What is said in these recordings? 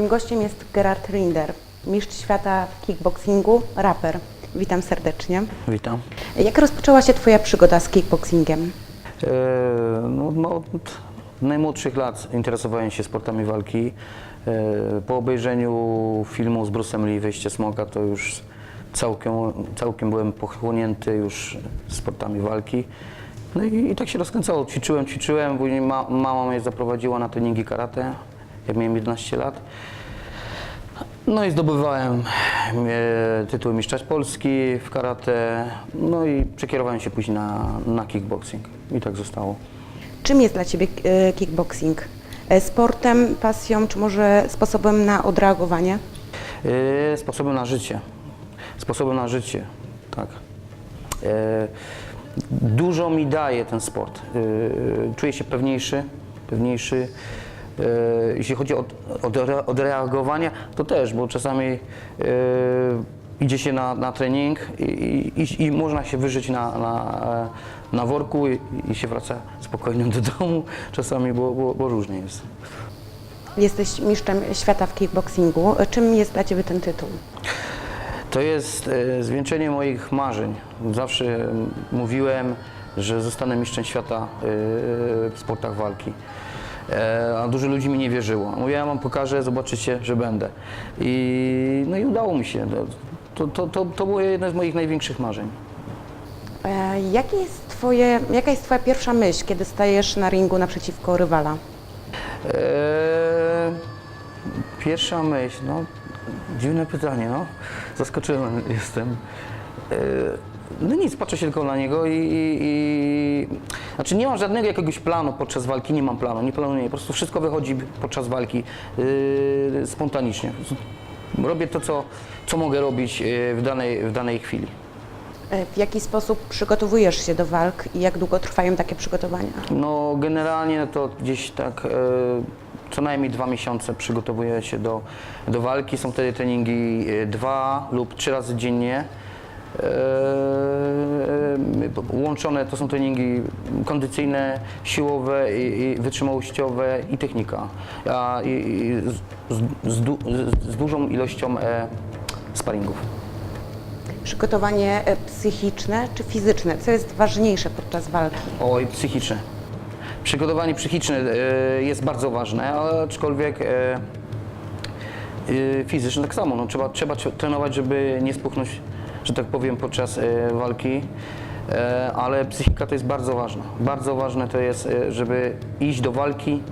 Moim gościem jest Gerard Rinder, mistrz świata w kickboxingu, raper. Witam serdecznie. Witam. Jak rozpoczęła się Twoja przygoda z kickboxingiem? E, no, no, od najmłodszych lat interesowałem się sportami walki. E, po obejrzeniu filmu z Bruce'em Lee, Wyjście Smoka, to już całkiem, całkiem byłem pochłonięty już sportami walki. No i, i tak się rozkręcało. Ćwiczyłem, ćwiczyłem, później ma, mama mnie zaprowadziła na treningi karate, jak miałem 11 lat. No i zdobywałem e, tytuł mistrza Polski w karate, no i przekierowałem się później na, na kickboxing i tak zostało. Czym jest dla Ciebie e, kickboxing? E, Sportem, pasją, czy może sposobem na odreagowanie? E, Sposobem na życie, sposobem na życie, tak. E, Dużo mi daje ten sport. E, Czuję się pewniejszy, pewniejszy. E, Jeśli chodzi o odre- odreagowanie, to też, bo czasami e, idzie się na, na trening i, i, i można się wyżyć na, na, e, na worku i, i się wraca spokojnie do domu czasami, bo, bo, bo różnie jest. Jesteś mistrzem świata w kickboxingu. Czym jest dla Ciebie ten tytuł? To jest e, zwieńczenie moich marzeń. Zawsze mówiłem, że zostanę mistrzem świata e, w sportach walki. E, A dużo ludzi mi nie wierzyło. Mówię, ja wam pokażę, zobaczycie, że będę. I, no i udało mi się. To, to, to, to było jedno z moich największych marzeń. E, Jakie jest twoje, jaka jest Twoja pierwsza myśl, kiedy stajesz na ringu naprzeciwko rywala? Eee, pierwsza myśl, no dziwne pytanie, no. Zaskoczyłem jestem. Eee, no nic, patrzę się tylko na niego i, i, i... Znaczy nie mam żadnego jakiegoś planu podczas walki, nie mam planu, nie planuję, po prostu wszystko wychodzi podczas walki yy, spontanicznie. Robię to, co, co mogę robić yy, w danej, w danej chwili. E, W jaki sposób przygotowujesz się do walk i jak długo trwają takie przygotowania? No generalnie to gdzieś tak e, co najmniej dwa miesiące przygotowuję się do, do walki. Są wtedy treningi e, dwa lub trzy razy dziennie. E, e, łączone to są treningi kondycyjne, siłowe, i, i wytrzymałościowe i technika. A, i, i z, z, du, z, dużą ilością e, sparingów. Przygotowanie e, psychiczne czy fizyczne? Co jest ważniejsze podczas walki? Oj, psychiczne. Przygotowanie psychiczne e, jest bardzo ważne, aczkolwiek e, e, fizyczne tak samo. No, trzeba, trzeba trenować, żeby nie spuchnąć, że tak powiem, podczas e, walki. E, ale psychika to jest bardzo ważna. Bardzo ważne to jest, e, żeby iść do walki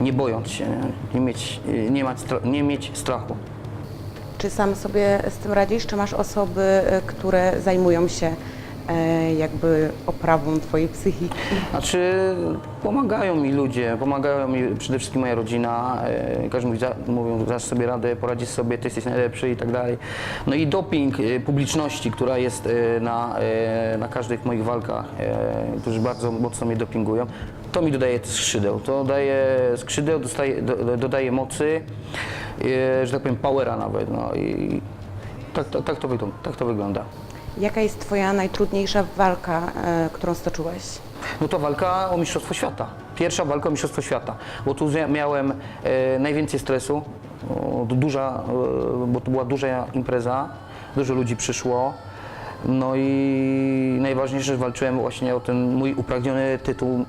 nie bojąc się, nie, mieć, nie, stra- nie mieć strachu. Czy sam sobie z tym radzisz, czy masz osoby, które zajmują się jakby oprawą Twojej psychiki? Znaczy, pomagają mi ludzie, pomagają mi przede wszystkim moja rodzina. E, każdy mówi, mówią, dasz sobie radę, poradzisz sobie, ty jesteś najlepszy i tak dalej. No i doping e, publiczności, która jest e, na, e, na każdych moich walkach, e, którzy bardzo mocno mnie dopingują, to mi dodaje skrzydeł. To daje skrzydeł, dostaje, do, do- dodaje mocy, e, że tak powiem, powera nawet. No i tak, tak, tak, to, tak to wygląda. Jaka jest Twoja najtrudniejsza walka, e, którą stoczyłeś? No to walka o Mistrzostwo Świata. Pierwsza walka o Mistrzostwo Świata, bo tu miałem e, najwięcej stresu, duża, e, bo to była duża impreza, dużo ludzi przyszło. No i najważniejsze, że walczyłem właśnie o ten mój upragniony tytuł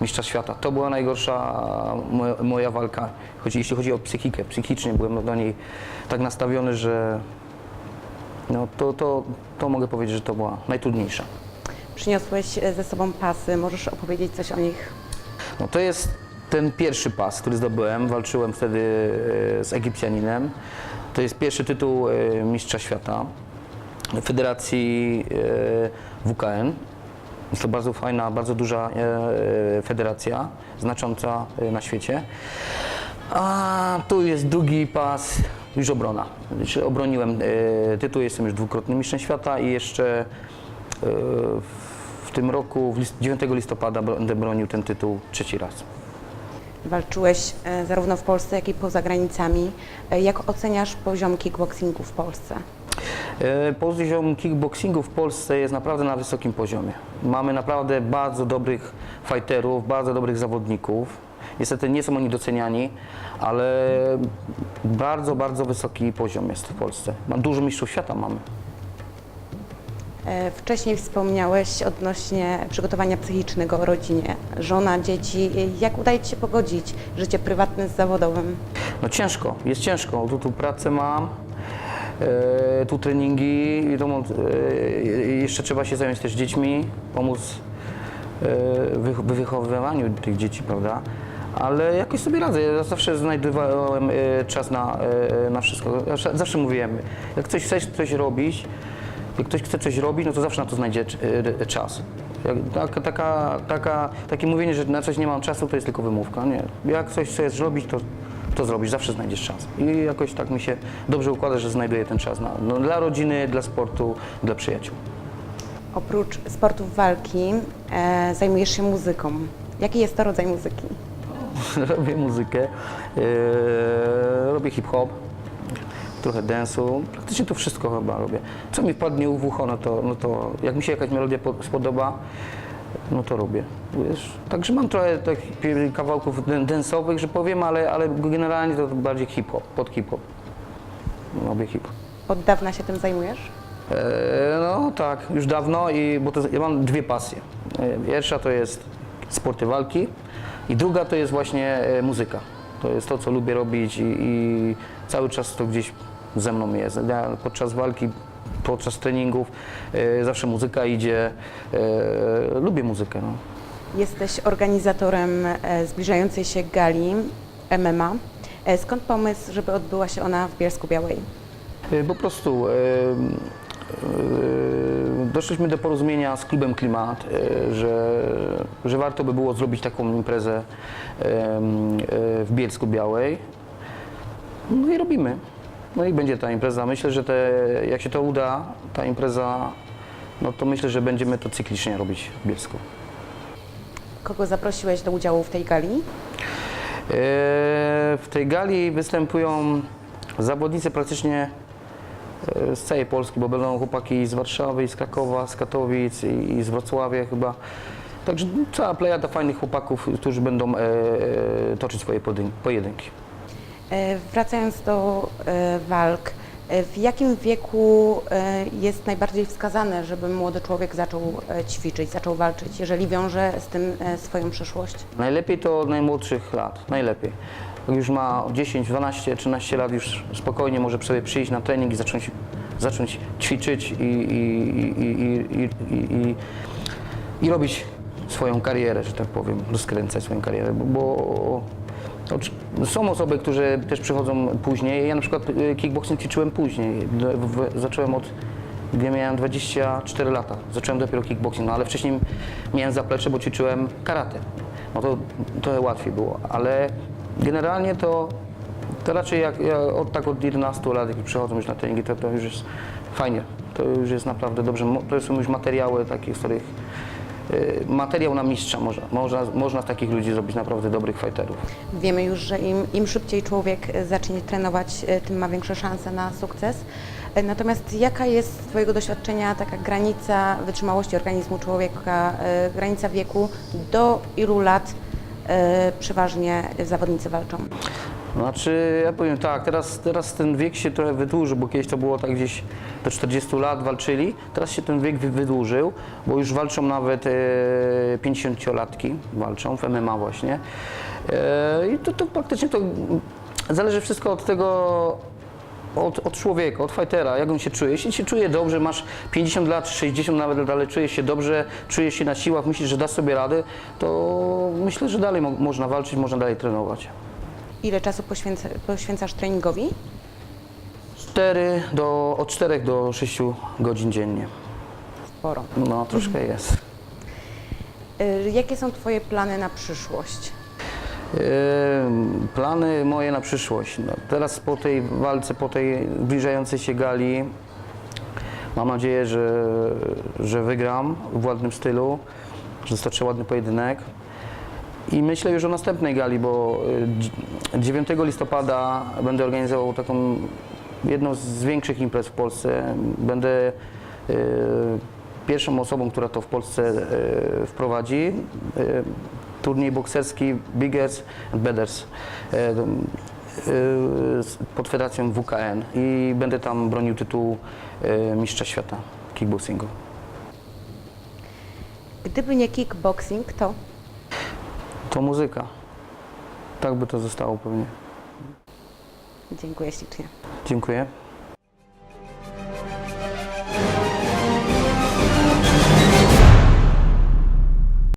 Mistrza Świata. To była najgorsza moja, moja walka, chodzi, jeśli chodzi o psychikę. Psychicznie byłem do niej tak nastawiony, że no, to, to, to mogę powiedzieć, że to była najtrudniejsza. Przyniosłeś e, ze sobą pasy, możesz opowiedzieć coś o nich? No to jest ten pierwszy pas, który zdobyłem. Walczyłem wtedy e, z Egipcjaninem. To jest pierwszy tytuł e, Mistrza Świata Federacji WKN. Jest to bardzo fajna, bardzo duża federacja, znacząca na świecie. A tu jest drugi pas, już obrona. Znaczy, obroniłem e, tytuł, jestem już dwukrotnym mistrzem świata i jeszcze e, w tym roku, w list, 9 listopada będę bronił ten tytuł trzeci raz. Walczyłeś e, zarówno w Polsce, jak i poza granicami. E, Jak oceniasz poziom kickboxingu w Polsce? E, Poziom kickboxingu w Polsce jest naprawdę na wysokim poziomie. Mamy naprawdę bardzo dobrych fighterów, bardzo dobrych zawodników. Niestety nie są oni doceniani, ale bardzo, bardzo wysoki poziom jest w Polsce. Dużo mistrzów świata mamy. E, Wcześniej wspomniałeś odnośnie przygotowania psychicznego o rodzinie. Żona, dzieci. Jak udaje Ci się pogodzić życie prywatne z zawodowym? No ciężko, jest ciężko. Tu, tu pracę mam, e, tu treningi, wiadomo, e, jeszcze trzeba się zająć też dziećmi, pomóc w wychowywaniu tych dzieci, prawda? Ale jakoś sobie radzę. Ja zawsze znajdowałem e, czas na, e, na wszystko. Zawsze, mówiłem, jak coś chcesz coś robić, jak ktoś chce coś robić, no to zawsze na to znajdzie czas. Taka, taka, taka, takie mówienie, że na coś nie mam czasu, to jest tylko wymówka. Nie. Jak coś chcesz zrobić, to, to zrobisz, zawsze znajdziesz czas. I jakoś tak mi się dobrze układa, że znajduję ten czas na, no, dla rodziny, dla sportu, dla przyjaciół. Oprócz sportów walki e, zajmujesz się muzyką. Jaki jest to rodzaj muzyki? robię muzykę, e, robię hip-hop, trochę dance'u, praktycznie to wszystko chyba robię. Co mi wpadnie w ucho, no to, no to jak mi się jakaś melodia po- spodoba, no to robię. Wiesz? Także mam trochę takich kawałków dance'owych, że powiem, ale, ale generalnie to bardziej hip-hop, pod hip-hop. Robię hip-hop. Od dawna się tym zajmujesz? E, No tak, już dawno, i, bo to, ja mam dwie pasje. E, Pierwsza to jest sporty walki i druga to jest właśnie e, muzyka. To jest to, co lubię robić i, i cały czas to gdzieś ze mną jest. Ja podczas walki, podczas treningów e, zawsze muzyka idzie. E, lubię muzykę. No. Jesteś organizatorem e, zbliżającej się gali MMA. E, Skąd pomysł, żeby odbyła się ona w Bielsku Białej? Y, Po prostu y, y, doszliśmy do porozumienia z klubem Klimat, y, że, że warto by było zrobić taką imprezę y, w Bielsku Białej. No i robimy. No i będzie ta impreza. Myślę, że te, jak się to uda, ta impreza, no to myślę, że będziemy to cyklicznie robić w Bielsku. Kogo zaprosiłeś do udziału w tej gali? E, W tej gali występują zawodnicy praktycznie e, z całej Polski, bo będą chłopaki z Warszawy, z Krakowa, z Katowic i z Wrocławia chyba. Także cała plejada fajnych chłopaków, którzy będą e, e, toczyć swoje pojedynki. E, Wracając do e, walk, e, w jakim wieku e, jest najbardziej wskazane, żeby młody człowiek zaczął e, ćwiczyć, zaczął walczyć, jeżeli wiąże z tym e, swoją przyszłość? Najlepiej to od najmłodszych lat, najlepiej. Już ma 10, 12, 13 lat, już spokojnie może sobie przyjść na trening i zacząć, zacząć ćwiczyć i, i, i, i, i, i, i, robić swoją karierę, że tak powiem, rozkręcać swoją karierę, bo, bo są osoby, które też przychodzą później. Ja na przykład y, kickboxing ćwiczyłem później. Zacząłem od gdy miałem 24 lata. Zacząłem dopiero kickboxing, no ale wcześniej miałem zaplecze, bo ćwiczyłem karate. No to trochę łatwiej było, ale generalnie to, to raczej jak, ja od, tak od 11 lat, jak przychodzą już na treningi, to, to już jest fajnie. To już jest naprawdę dobrze. To są już materiały takie, z których y, materiał na mistrza można, można, można z takich ludzi zrobić naprawdę dobrych fighterów. Wiemy już, że im, im szybciej człowiek zacznie trenować, e, tym ma większe szanse na sukces. E, Natomiast jaka jest z Twojego doświadczenia taka granica wytrzymałości organizmu człowieka, granica wieku, do ilu lat przeważnie zawodnicy walczą? Znaczy, ja powiem tak, teraz, teraz ten wiek się trochę wydłużył, bo kiedyś to było tak gdzieś do 40 lat walczyli, teraz się ten wiek wy- wydłużył, bo już walczą nawet e, 50-latki, walczą w MMA właśnie. E, I to, to praktycznie to zależy wszystko od tego, od, od człowieka, od fightera, jak on się czuje. Jeśli się czuje dobrze, masz 50 lat, 60 nawet, ale czujesz się dobrze, czujesz się na siłach, myślisz, że dasz sobie radę, to myślę, że dalej mo- można walczyć, można dalej trenować. Ile czasu poświęca, poświęcasz treningowi? 4 do, od 4 do 6 godzin dziennie. Sporo. No, troszkę jest. E, Jakie są Twoje plany na przyszłość? Ym, Plany moje na przyszłość. No, teraz po tej walce, po tej zbliżającej się gali, mam nadzieję, że, że wygram w ładnym stylu, że stoczę ładny pojedynek. I myślę już o następnej gali, bo y, dzi- 9 listopada będę organizował taką jedną z większych imprez w Polsce. Będę y, pierwszą osobą, która to w Polsce y, wprowadzi. Y, turniej bokserski Biggers and Betters e, e, pod federacją WKN i będę tam bronił tytułu e, mistrza świata kickboxingu. Gdyby nie kickboxing, to To muzyka. Tak by to zostało pewnie. dziękuję ślicznie. Dziękuję.